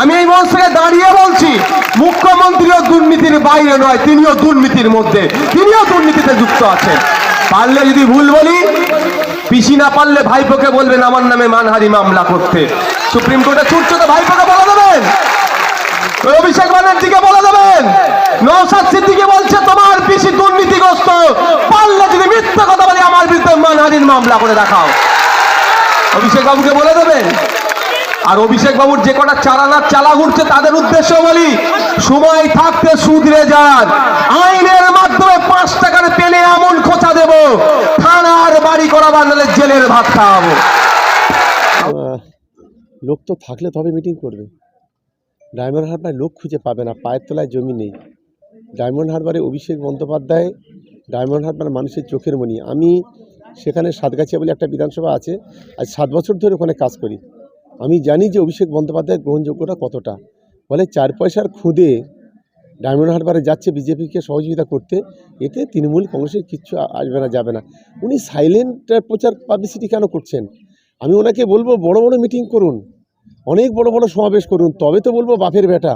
আমি এই মঞ্চ থেকে দাঁড়িয়ে বলছি মুখ্যমন্ত্রীও দুর্নীতির বাইরে নয়, তিনিও দুর্নীতির মধ্যে, তিনিও দুর্নীতিতে যুক্ত আছেন। পারলে যদি ভুল বলি, পিসি না পারলে ভাইপোকে বলবেন, আমার নামে মানহারি মামলা করতে। সুপ্রিম কোর্টে ছুটছো তো ভাইপোকে বলে দেবেন। অভিষেক ব্যানার্জিকে বলে দেবেন নৌসাদ সিদ্দিকে বলছে, তোমার পিসি দুর্নীতিগ্রস্ত। পারলে যদি মিথ্যা কথা বলি, আমার বিরুদ্ধে মানহানির মামলা করে দেখাও। অভিষেক বাবুকে বলে দেবেন আর অভিষেক বাবুর যে কটা চালানার চালা ঘুরছে তাদের উদ্দেশ্য বলি, সময় থাকতে সুদরে যান। আইনের মাধ্যমে পাঁচ টাকার পেলে এমন খোঁচা দেব। থানার বাড়ি করা বানালে জেলের ভাত খাওয়াবো। লোক তো থাকলে তবে মিটিং করবে। ডায়মন্ড হারবার লোক খুঁজে পাবে না, পায়ের তলায় জমি নেই। ডায়মন্ড হারবারে অভিষেক বন্দ্যোপাধ্যায়, ডায়মন্ড হারবার মানুষের চোখের মনি। আমি সেখানে সাতগাছিয়া বলে একটা বিধানসভা আছে, আজ সাত বছর ধরে ওখানে কাজ করি। আমি জানি যে অভিষেক বন্দ্যোপাধ্যায়ের গ্রহণযোগ্যতা কতটা। ফলে চার পয়সার খুদে ডায়মন্ড হারবারে যাচ্ছে বিজেপিকে সহযোগিতা করতে, এতে তৃণমূল কংগ্রেসের কিচ্ছু আসবে না, যাবে না। উনি সাইলেন্ট প্রচার পাবলিসিটি কেন করছেন? আমি ওনাকে বলব, বড় বড় মিটিং করুন, অনেক বড় বড় সমাবেশ করুন, তবে তো বলব বাপের বেটা।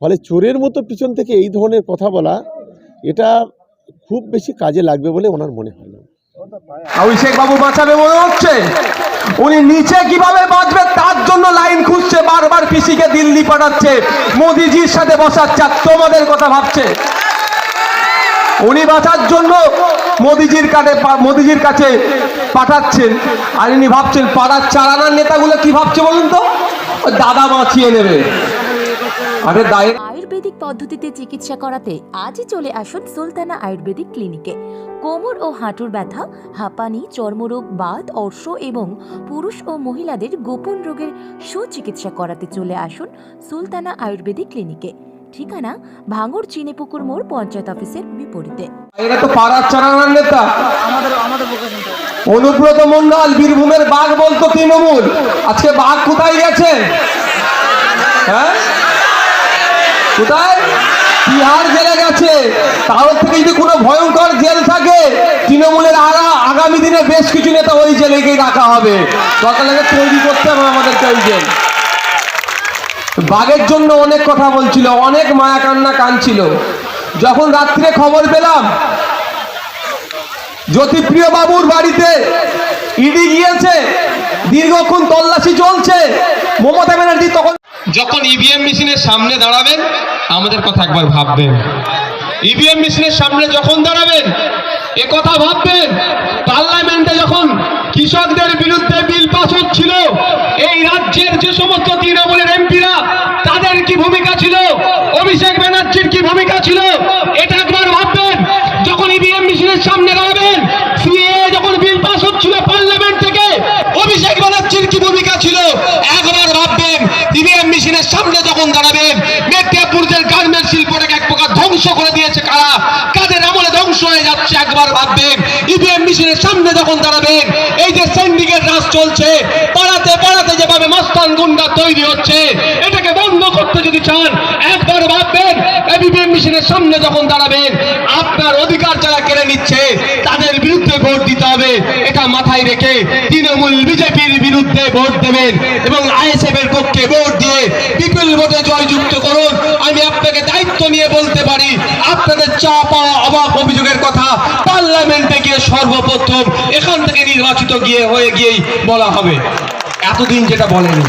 ফলে চোরের মতো পিছন থেকে এই ধরনের কথা বলা, এটা খুব বেশি কাজে লাগবে বলে ওনার মনে হয় না। অভিষেক বাবু বাঁচাবে মনে হচ্ছে? উনি নিচে কীভাবে বাঁচবে তার জন্য লাইন খুঁজছে, বারবার পিসিকে দিল্লি পাঠাচ্ছে, মোদিজির সাথে বসাচ্ছে তোমাদের কথা ভাবছে। উনি বাঁচার জন্য মোদিজির কাছে মোদিজির কাছে পাঠাচ্ছেন। আর ইনি ভাবছেন, পাড়ার চালানার নেতাগুলো কি ভাবছে বলুন তো? দাদা বাঁচিয়ে নেবে। আরে দায়ের আয়ুর্বেদিক পদ্ধতিতে চিকিৎসা করাতে আজই চলে আসুন সুলতানা আয়ুর্বেদিক ক্লিনিকে। কোমর ও হাঁটুর ব্যথা হাঁপানি চর্মরোগ বাত অর্শ এবং পুরুষ ও মহিলাদের গোপন রোগের সুচিকিৎসা করাতে চলে আসুন সুলতানা আয়ুর্বেদিক ক্লিনিকে। ঠিকানা ভাঙড় চিনেপুকুর মোড় পঞ্চায়েত অফিসের বিপরীতে। এরা তো পাড়ার চালানার নেতা। অনুব্রত মন্ডল বীরভূমের বাঘ বলতো তৃণমূল। আজকে বাঘ কোথায় গেছে? কোথায়? গেছে। থেকে যদি কোনো ভয়ঙ্কর জেল থাকে, তৃণমূলের আরা আগামী দিনে বেশ কিছু নেতা ওই রাখা হবে। সকালে তৈরি করতে হবে আমাদেরকে ওই জেল। বাঘের জন্য অনেক কথা বলছিল, অনেক মায়া কান্না কানছিল যখন রাত্রে খবর পেলাম, জ্যোতিপ্রিয় বাবুর বাড়িতে ইডি গিয়েছে, দীর্ঘক্ষণ তল্লাশি চলছে, মমতা ব্যানার্জি তখন যখন ইভিএম মেশিনের সামনে দাঁড়াবেন, আমাদের কথা একবার ভাববেন। ইভিএম মেশিনের সামনে যখন দাঁড়াবেন, এ কথা ভাববেন, পার্লামেন্টে যখন কৃষকদের বিরুদ্ধে বিল পাস হচ্ছিল, এই রাজ্যের যে সমস্ত তৃণমূলের এমপিরা তাদের কি ভূমিকা ছিল অভিষেক ব্যানার্জির কি ভূমিকা ছিল এটা একবার ভাববেন যখন ইভিএম মেশিনের সামনে দাঁড়াবেন সিএ যখন বিল পাস হচ্ছিল পার্লামেন্ট থেকে অভিষেক ব্যানার্জির কি ভূমিকা ছিল একবার ভাববেন ইভিএম মেশিনের সামনে যখন দাঁড়াবেন মেদিনীপুরের গার্মেন্ট শিল্পটাকে এক প্রকার ধ্বংস করে দিয়েছে কারা? কাদের আমলে ধ্বংস হয়ে যাচ্ছে একবার ভাববেন ইভিএম মেশিনের সামনে যখন দাঁড়াবেন এই যে সিন্ডিকেট রাজ চলছে, পাড়াতে পাড়াতে যেভাবে মস্তান গুন্ডা তৈরি হচ্ছে, এটাকে বন্ধ করতে যদি চান, একবার ভাববেন ইভিএম মেশিনের সামনে যখন দাঁড়াবেন আপনার অধিকার যারা কেড়ে নিচ্ছে তাদের বিরুদ্ধে ভোট দিতে হবে এটা মাথায় রেখে তৃণমূল বিজেপির বিরুদ্ধে ভোট দেবেন এবং আইএসএফ এর পক্ষে ভোট দিয়ে বিপুল ভোটে জয়যুক্ত করুন। আমি আপনাকে দায়িত্ব নিয়ে বলতে পারি, আপনাদের চা পাওয়া অবাক অভিযোগের কথা পার্লামেন্টে গিয়ে সর্বপ্রথম এখান থেকে নির্বাচিত গিয়ে হয়ে গিয়েই বলা হবে। এতদিন যেটা বলেনি।